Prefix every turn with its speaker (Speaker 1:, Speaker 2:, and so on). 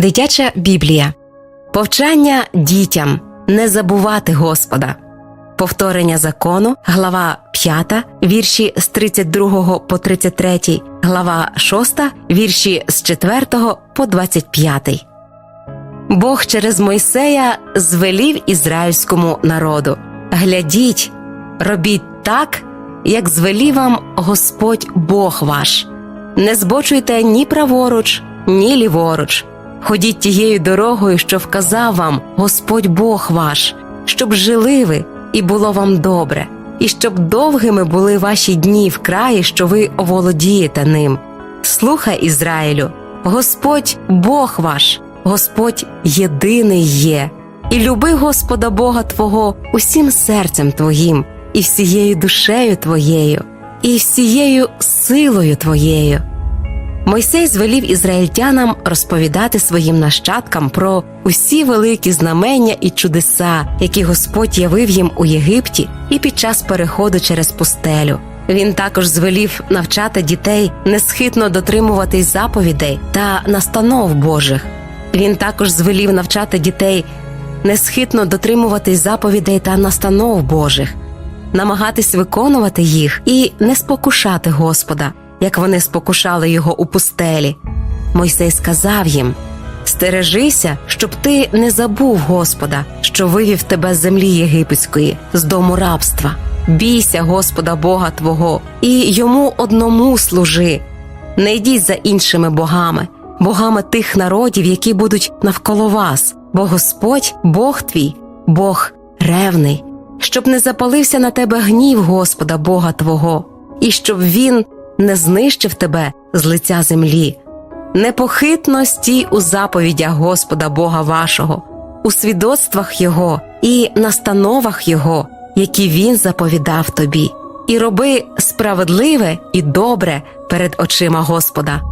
Speaker 1: Дитяча Біблія. Повчання дітям не забувати Господа. Повторення закону, глава 5, вірші з 32 по 33, глава 6, вірші з 4 по 25. Бог через Мойсея звелів ізраїльському народу Глядіть, робіть так, як звелів вам Господь Бог ваш. Не збочуйте ні праворуч, ні ліворуч. Ходіть тією дорогою, що вказав вам Господь Бог ваш, щоб жили ви і було вам добре, і щоб довгими були ваші дні в краї, що ви оволодієте ним. Слухай, Ізраїлю, Господь Бог ваш, Господь єдиний є, і люби Господа Бога Твого усім серцем Твоїм, і всією душею Твоєю, і всією силою Твоєю. Мойсей звелів ізраїльтянам розповідати своїм нащадкам про усі великі знамення і чудеса, які Господь явив їм у Єгипті і під час переходу через пустелю. Він також звелів навчати дітей несхитно дотримуватись заповідей та настанов Божих. Він також звелів навчати дітей несхитно дотримуватись заповідей та настанов Божих, намагатись виконувати їх і не спокушати Господа, як вони спокушали його у пустелі. Мойсей сказав їм: Стережися, щоб ти не забув Господа, що вивів тебе з землі єгипетської, з дому рабства. Бійся Господа Бога Твого, і йому одному служи. Не йдіть за іншими богами, богами тих народів, які будуть навколо вас, бо Господь, Бог твій, Бог ревний, щоб не запалився на тебе гнів Господа Бога Твого, і щоб він не знищив тебе з лиця землі. Непохитно стій у заповідях Господа Бога вашого, у свідоцтвах Його і настановах Його, які Він заповідав тобі, і роби справедливе і добре перед очима Господа.